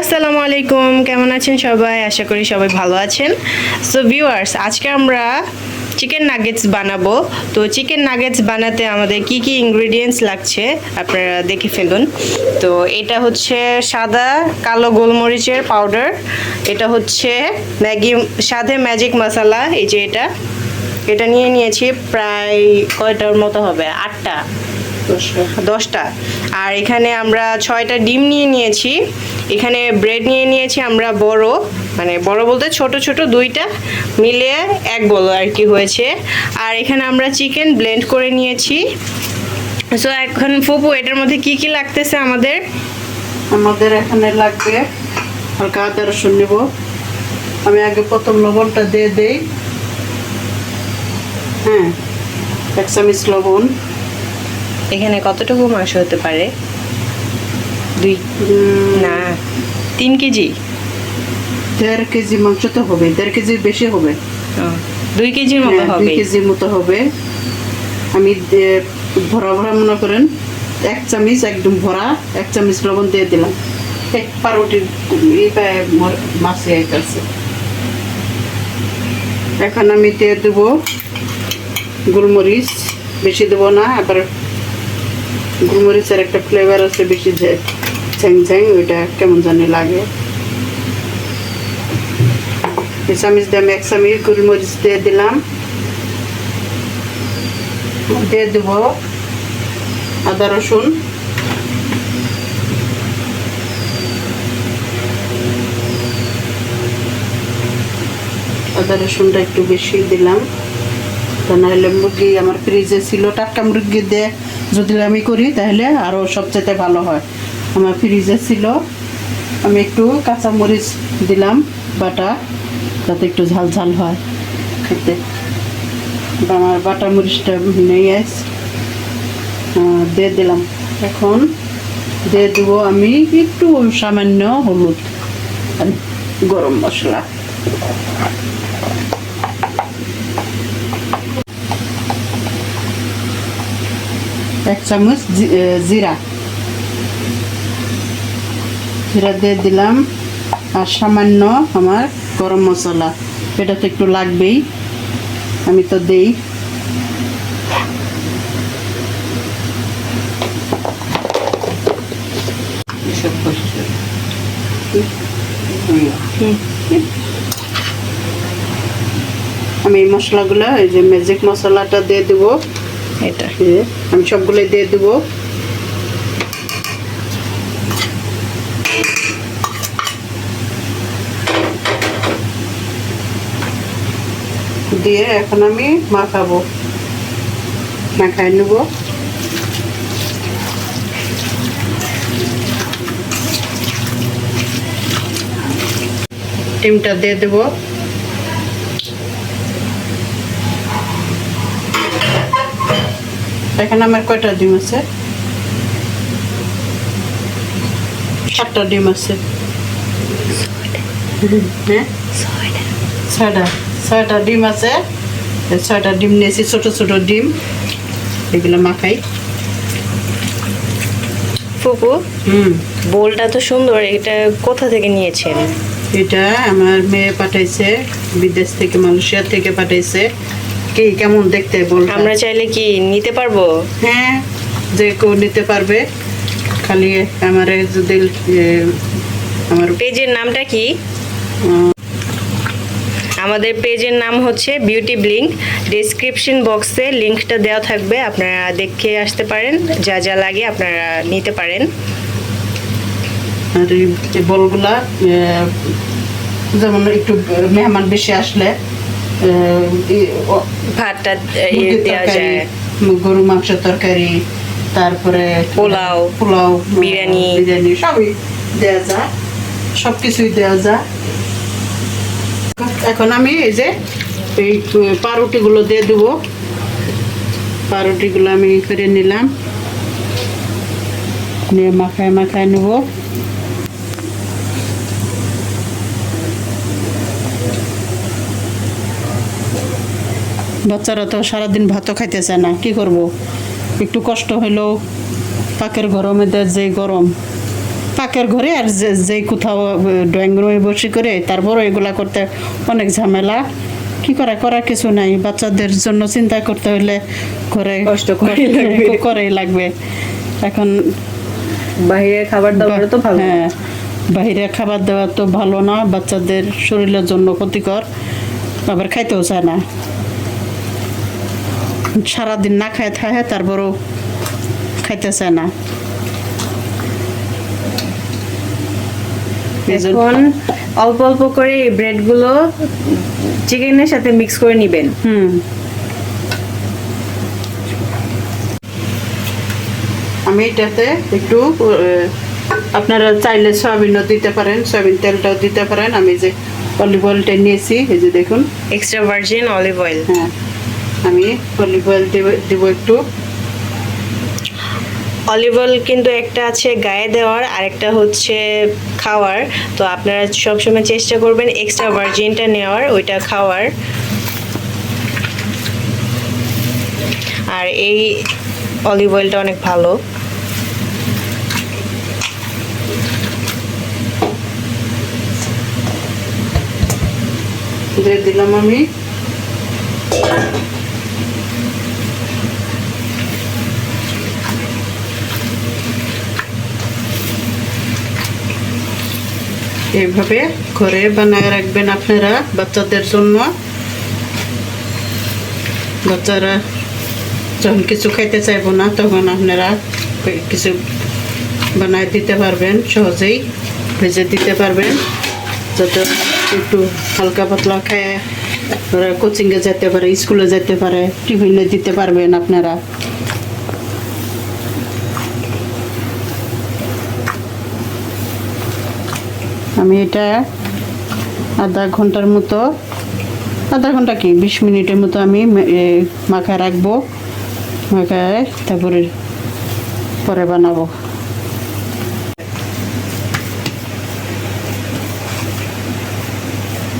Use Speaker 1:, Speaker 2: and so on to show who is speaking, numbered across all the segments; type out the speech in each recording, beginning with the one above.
Speaker 1: আসসালামু আলাইকুম, কেমন আছেন সবাই? আশা করি সবাই ভালো আছেন। সো ভিউয়ার্স আজকে আমরা চিকেন নাগেটস বানাবো। তো চিকেন নাগেটস বানাতে আমাদের কি কি ইনগ্রেডিয়েন্টস লাগছে আপনারা দেখে ফেলুন। তো এটা হচ্ছে সাদা কালো গোলমরিচের পাউডার এটা হচ্ছে ম্যাগি সাধে ম্যাজিক মশলা এই যে এটা। এটা নিয়ে নিয়েছি প্রায় কয়টার মতো হবে? আটটা। দশটা। আর এখানে আমরা ছয়টা ডিম নিয়ে নিয়েছি। এখানে ব্রেড নিয়ে নিয়েছি আমরা বড়। মানে বড় বলতে ছোট ছোট দুইটা মিলিয়ে এক বলো আর কি হয়েছে। আর এখানে আমরা চিকেন ব্লেন্ড করে নিয়েছি। সো এখন ফুপু এটার মধ্যে কি কি লাগতেছে আমাদের?
Speaker 2: আমাদের এখানে লাগবে হালকা আদা রসুন নেব। আমি আগে প্রথম লবণটা দিয়ে দেই। হ্যাঁ এক চামচ লবণ।
Speaker 1: এখানে কতটুকু মাংস হতে পারে? দুই না তিন কেজি?
Speaker 2: দেড় কেজি মাংস তো হবে দেড় কেজি বেশি হবে।
Speaker 1: দুই কেজির মতো
Speaker 2: হ্যাঁ, দুই
Speaker 1: হবে।
Speaker 2: কেজির মতো হবে। আমি ভরা ভরা মনে করেন এক চামচ একদম ভরা এক চামচ লবণ দিয়ে দিলাম। এক পাউরুটির মাছে আছে। এখন আমি দিয়ে দেবো গোলমরিচ বেশি দেবো না আবার গোলমরিচের একটা ফ্লেভার আছে বেশি যে ঝ্যাং ওইটা কেমন জানি লাগে। এই দিয়ে আমি এক চামচ গোলমরিচ দিয়ে দিলাম। দিয়ে দেব আদা, রসুন। আদা, রসুনটা একটু বেশি দিলাম। তা নাহলে মুরগি আমার ফ্রিজে ছিল, টাটকা মুরগি দিয়ে যদি আমি করি তাহলে আরও সবচেয়ে ভালো হয়। আমার ফ্রিজে ছিল, আমি একটু কাঁচা মরিচ দিলাম, বাটা, যাতে একটু ঝাল ঝাল হয় খেতে। আমার বাটা মরিচটা নেই আস দিয়ে দিলাম। এখন দিয়ে দেবো আমি একটু সামান্য হলুদ গরম মশলা। এক চামচ জিরা। জিরা দিয়ে দিলাম আর সামান্য আমার গরম মশলা। এটা তো একটু লাগবেই। আমি তো দেই। আমি এই মশলাগুলো এই যে ম্যাজিক মশলাটা দিয়ে দেবো।
Speaker 1: এটা।
Speaker 2: আমি সবগুলোই দিয়ে দেবো। দিয়ে এখন আমি মাখাবো। মাখাই নেব। ডিমটা দিয়ে দেবো। এখানে আমার কয়টা ডিম আছে? সাতটা ডিম আছে। হ্যাঁ? ছয়টা। ছয়টা ডিম আছে। ছয়টা ডিম নিয়েছি ছোট ছোট ডিম। এগুলো মাখাই।
Speaker 1: ফুপু
Speaker 2: হুম।
Speaker 1: বোলটা তো সুন্দর এটা কোথা থেকে নিয়েছেন?
Speaker 2: এটা আমার মেয়ে পাঠাইছে বিদেশ থেকে মালয়েশিয়া থেকে পাঠাইছে। কি কেমন দেখতে বল
Speaker 1: আমরা চাইলে কি নিতে পারব?
Speaker 2: হ্যাঁ যে কেউ নিতে পারবে। খালি আমার যদি আমার
Speaker 1: পেজের নামটা কি? আমাদের পেজের নাম হচ্ছে বিউটি ব্লিঙ্ক ডেসক্রিপশন বক্সে লিঙ্কটা দেওয়া থাকবে আপনারা দেখে আসতে পারেন। যা যা লাগে আপনারা নিতে পারেন।
Speaker 2: আর এই বলগুলা যেমন একটু মেহমান বেশি আসলে
Speaker 1: ভাতটা
Speaker 2: মুরগির
Speaker 1: দেওয়া যায়।
Speaker 2: গরু মাংস তরকারি তারপরে
Speaker 1: পোলাও,
Speaker 2: পোলাও
Speaker 1: বিরিয়ানি।
Speaker 2: বিরিয়ানি সবই দেওয়া যায়। সব কিছুই দেওয়া যায়। এখন আমি এই যে এই পাউরুটিগুলো দিয়ে দেবো। পাউরুটিগুলো আমি করে নিলাম। নিয়ে মাখায় মাখায় নেব। বাচ্চারা তো সারাদিন ভাতও খাইতেছে না কি করব? একটু কষ্ট হলেও পাকের গরমে দেয় যে গরম পাকের ঘরে আর যে যে কোথাও ড্রয়িং রুমে বসে করে তারপরও এগুলা করতে অনেক ঝামেলা। কি করা করার কিছু নাই। বাচ্চাদের জন্য চিন্তা করতে হলে ঘরে
Speaker 1: কষ্ট করাই লাগবে।
Speaker 2: এখন
Speaker 1: বাইরের খাবার দাবার তো ভালো।
Speaker 2: হ্যাঁ বাইরে খাবার দেওয়া তো ভালো না বাচ্চাদের শরীরের জন্য ক্ষতিকর। আবার খাইতেও চায় না। সারাদিন না খায় থাকে তারপরও খাইতে চায় না।
Speaker 1: এখন অল্প অল্প করে এই ব্রেডগুলো চিকেনের সাথে মিক্স করে নেবেন।
Speaker 2: হুম। আমি এটাতে একটু আপনারা চাইলে সয়াবিনও দিতে পারেন সয়াবিন তেলটাও দিতে পারেন। আমি যে অলিভ অয়েলটা নিয়েছি এই যে দেখুন।
Speaker 1: এক্সট্রা ভার্জিন অলিভ অয়েল
Speaker 2: হ্যাঁ। আমি অলিভ অয়েল দিব একটু।
Speaker 1: অলিভ অয়েল কিন্তু একটা আছে গায়ে দেওয়ার আর একটা হচ্ছে খাওয়ার। তো আপনারা সবসময় চেষ্টা করবেন এক্সট্রা ভার্জিনটা নেওয়ার ওইটা খাওয়ার। আর এই অলিভ অয়েলটা অনেক ভালো।
Speaker 2: দিয়ে দিলাম আমি। এইভাবে ঘরে বানায় রাখবেন আপনারা বাচ্চাদের জন্য। বাচ্চারা যখন কিছু খাইতে চাইব না, তখন আপনারা কিছু বানায় দিতে পারবেন, সহজেই ভেজে দিতে পারবেন। যাতে একটু হালকা পাতলা খায়, ওরা কোচিংয়ে যেতে পারে, স্কুলে যেতে পারে, টিফিনে দিতে পারবেন আপনারা। আমি এটা আধা ঘণ্টার মতো আধা ঘণ্টা কি বিশ মিনিটের মতো আমি মে- এ, মাখায় রাখব মাখায় তারপরে পরে বানাবো।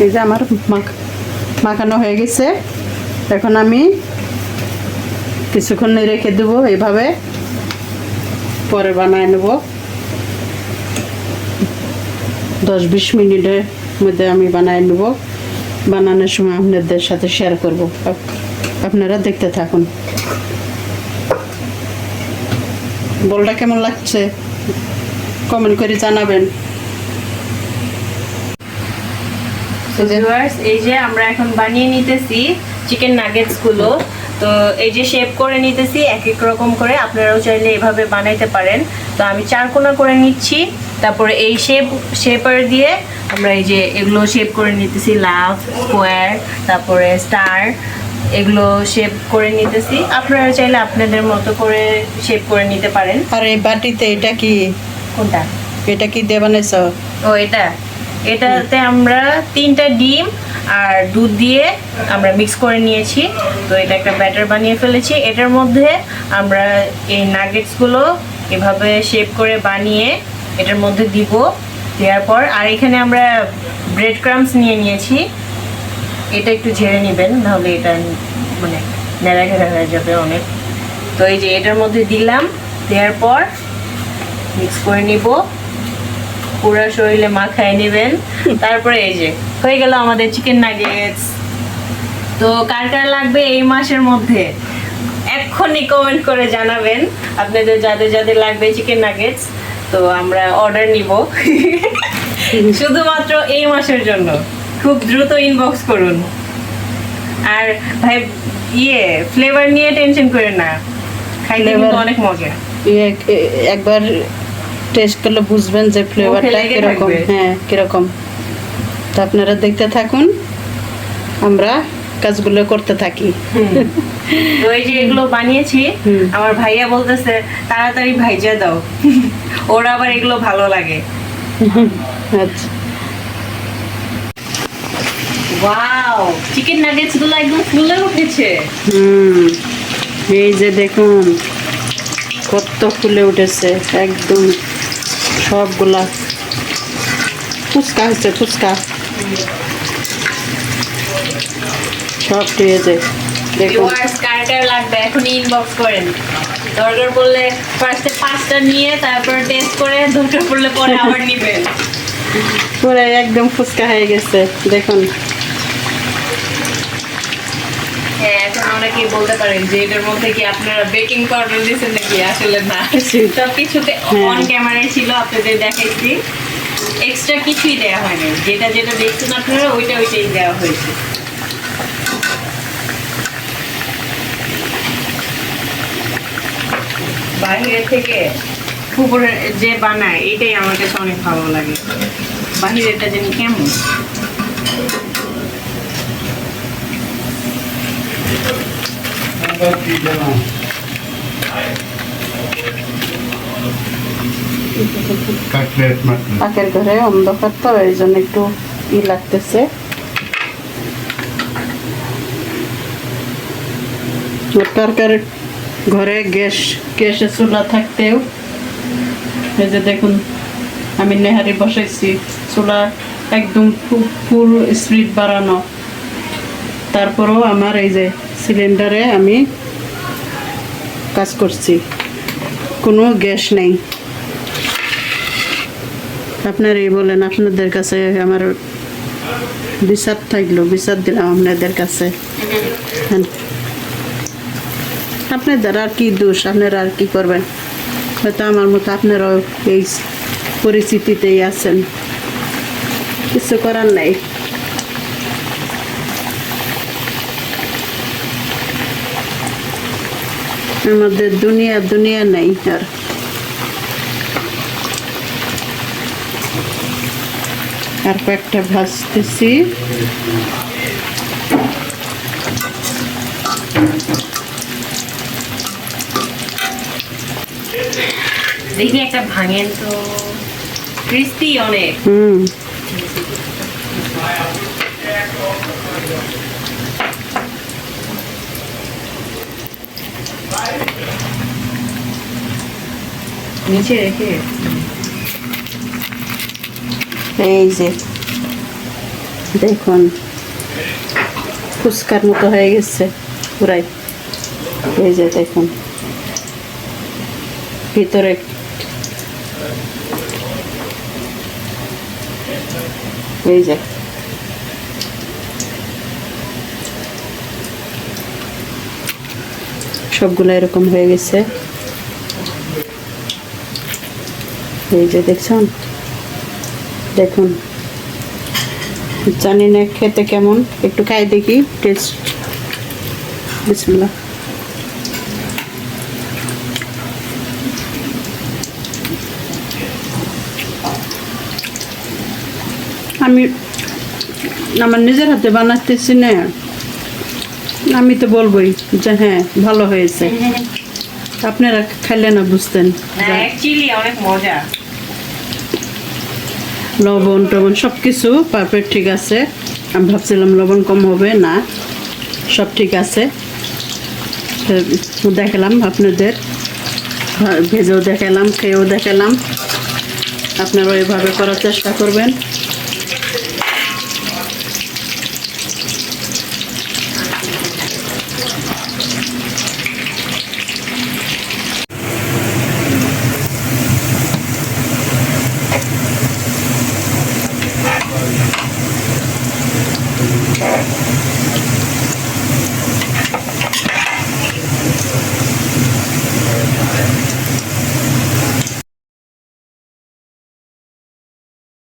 Speaker 2: এই যে আমার মাখ- মাখানো হয়ে গেছে। এখন আমি কিছুক্ষণ রেখে দেবো এইভাবে পরে বানায় নেব। দশ বিশ মিনিটের মধ্যে আমি বানায় নেব। বানানোর সময় আপনাদের সাথে শেয়ার করব। আপ- আপনারা দেখতে থাকুন। বলটা কেমন লাগছে? কমেন্ট করে জানাবেন।
Speaker 1: এই যে আমরা এখন বানিয়ে নিতেছি চিকেন নাগেটসগুলো তো এই যে শেপ করে নিতেছি, এক এক রকম করে। আপনারাও চাইলে এভাবে বানাইতে পারেন। তো আমি চারকোনা করে নিচ্ছি। তারপরে এই শেপ শেপার দিয়ে আমরা এই যে এগুলো শেপ করে নিতেছি লাভ স্কোয়ার তারপরে স্টার এগুলো শেপ করে নিতেছি। আপনারা চাইলে আপনাদের মতো করে শেপ করে নিতে পারেন।
Speaker 2: আর এই বাটিতে এটা কি?
Speaker 1: কোনটা?
Speaker 2: এটা কি দিয়ে বানাইছ?
Speaker 1: ও এটা। এটাতে আমরা তিনটা ডিম আর দুধ দিয়ে আমরা মিক্স করে নিয়েছি। তো এটা একটা ব্যাটার বানিয়ে ফেলেছি। এটার মধ্যে আমরা এই নাগেটসগুলো এভাবে শেপ করে বানিয়ে এটার মধ্যে দিব দেওয়ার পর আর এখানে আমরা ব্রেড ক্রামস নিয়ে নিয়েছি। এটা একটু ঝেড়ে নেবেন নাহলে এটা মানে নেড়া ঘেরা হয়ে যাবে অনেক। তো এই যে এটার মধ্যে দিলাম দেওয়ার পর মিক্স করে নিব। পুরো শরীরে মাখায় নেবেন। তারপরে এই যে হয়ে গেল আমাদের চিকেন নাগেটস তো কার কার লাগবে এই মাসের মধ্যে? এক্ষুনি কমেন্ট করে জানাবেন। আপনাদের যাদের যাদের লাগবে চিকেন নাগেটস তো আমরা অর্ডার নিব। শুধুমাত্র এই মাসের জন্য। খুব দ্রুত ইনবক্স করুন। আর ভাই ইয়ে ফ্লেভার নিয়ে টেনশন করে না। খাইতে কিন্তু অনেক মজা।
Speaker 2: এ- একবার টেস্ট করলে বুঝবেন যে ফ্লেভারটা কীরকম। হ্যাঁ কীরকম। তো আপনারা দেখতে থাকুন। আমরা কাজগুলো করতে থাকি।
Speaker 1: এই যে এগুলো বানিয়েছি আমার ভাইয়া বলতেছে তাড়াতাড়ি ভাইজা দাও। ওর আবার এগুলো ভালো লাগে।
Speaker 2: আচ্ছা।
Speaker 1: ওয়াও চিকেন নাগেটসগুলো একদম ফুলে উঠেছে।
Speaker 2: হুম এই যে দেখুন কত ফুলে উঠেছে একদম সবগুলা। ফুচকা হচ্ছে ফুচকা। সব পেয়েছে দেখুন।
Speaker 1: কার কার লাগবে এখন ইনবক্স করেন। দরকার পড়লে ফার্স্টে পাঁচটা নিয়ে তারপর টেস্ট করে দরকার পড়লে পরে আবার নিবেন
Speaker 2: পুরো একদম ফুচকা হয়ে গেছে দেখুন।
Speaker 1: হ্যাঁ এখন অনেকেই বলতে পারেন যে এটার মধ্যে কি আপনারা বেকিং পাউডার দিয়েছেন নাকি? আসলে না। সব কিছুতে
Speaker 2: হ্যাঁ।
Speaker 1: অন ক্যামেরায় ছিল আপনাদের দেখাইছি। এক্সট্রা কিছুই দেওয়া হয়নি। যেটা যেটা দেখছেন আপনারা ওইটা ওইটাই দেওয়া হয়েছে। বাইরে থেকে পুকুরে যে বানায় এটাই আমার কাছে অনেক ভালো লাগে। বাহিরেটা জানি কেমন?
Speaker 2: পাকের ঘরে অন্ধকার তো এই জন্য একটু ই লাগতেছে। তরকার ঘরে গ্যাস, গ্যাসে চুলা থাকতেও। এই যে দেখুন, আমি নেহারি বসাইছি। চুলা একদম ফুল স্পিড বাড়ানো। তারপরেও আমার এই যে সিলিন্ডারে আমি কাজ করছি। কোনো গ্যাস নেই। আপনারই বলেন, আপনাদের কাছে আমার বিচার থাকল। বিচার দিলাম আপনাদের কাছে। হ্যাঁ। আপনাদের আর কি দোষ? আপনারা আর কি করবেন? হয়তো আমার মতো আপনারাও এই পরিস্থিতিতেই আছেন। কিছু করার নাই। আমাদের দুনিয়া দুনিয়া নাই আর। আর কয়েকটা ভাজতেছি।
Speaker 1: দেখি একটা ভাঙেন তো। ক্রিস্পি অনেক।
Speaker 2: হুম।
Speaker 1: নিচে রেখে।
Speaker 2: এই যে দেখুন ফুচকার মতো হয়ে গেছে পুরাই। এই যে দেখুন ভিতরে এই যে। সবগুলো এরকম হয়ে গেছে। এই যে দেখছেন? দেখুন। জানি না খেতে কেমন। একটু খাই দেখি, টেস্ট। বিসমিল্লাহ। আমি আমার নিজের হাতে বানাতেছি না। আমি তো বলবোই যে হ্যাঁ ভালো হয়েছে। আপনারা খাইলে না বুঝতেন।
Speaker 1: অনেক মজা।
Speaker 2: লবণ টবণ সব কিছু পারফেক্ট ঠিক আছে। আমি ভাবছিলাম লবণ কম হবে না সব ঠিক আছে। দেখালাম আপনাদের। ভেজেও দেখালাম খেয়েও দেখালাম। আপনারা এভাবে করার চেষ্টা করবেন।